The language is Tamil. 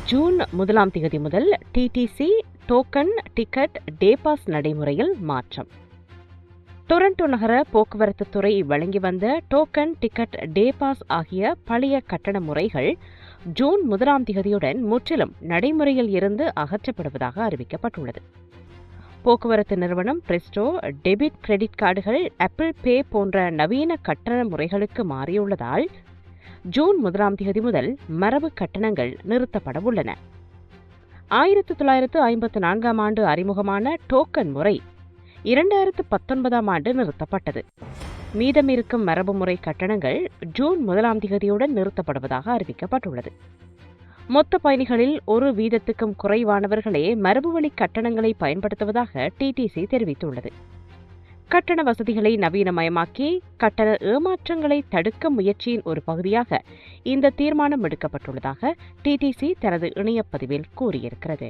ஜூன் முதலாம் தேதி முதல் TTC token ticket day pass நடைமுறையில் மாற்றம். டொரண்டோ நகர போக்குவரத்து துறை வழங்கி வந்த டோக்கன் டிக்கெட் டே பாஸ் ஆகிய பழைய கட்டண முறைகள் ஜூன் முதலாம் தேதியுடன் முற்றிலும் நடைமுறையில் இருந்து அகற்றப்படுவதாக அறிவிக்கப்பட்டுள்ளது. போக்குவரத்து நிறுவனம் பிரெஸ்டோ டெபிட் கிரெடிட் கார்டுகள் ஆப்பிள் பே போன்ற நவீன கட்டண முறைகளுக்கு மாறியுள்ளதால் ஜூன் முதலாம் தேதி முதல் மரபு கட்டணங்கள் நிறுத்தப்பட உள்ளன. ஆயிரத்து தொள்ளாயிரத்து ஐம்பத்து நான்காம் ஆண்டு அறிமுகமான டோக்கன் முறை இரண்டாயிரத்து பத்தொன்பதாம் ஆண்டு நிறுத்தப்பட்டது. மீதமிருக்கும் மரபு முறை கட்டணங்கள் ஜூன் முதலாம் தேதியுடன் நிறுத்தப்படுவதாக அறிவிக்கப்பட்டுள்ளது. மொத்த பயணிகளில் ஒரு வீதத்துக்கும் குறைவானவர்களே மரபுவழி கட்டணங்களை பயன்படுத்துவதாக டிடிசி தெரிவித்துள்ளது. கட்டண வசதிகளை நவீனமயமாக்கி கட்டண ஏமாற்றங்களை தடுக்க முயற்சியின் ஒரு பகுதியாக இந்த தீர்மானம் எடுக்கப்பட்டுள்ளதாக டிடிசி தனது இணையப்பதிவில் கூறியிருக்கிறது.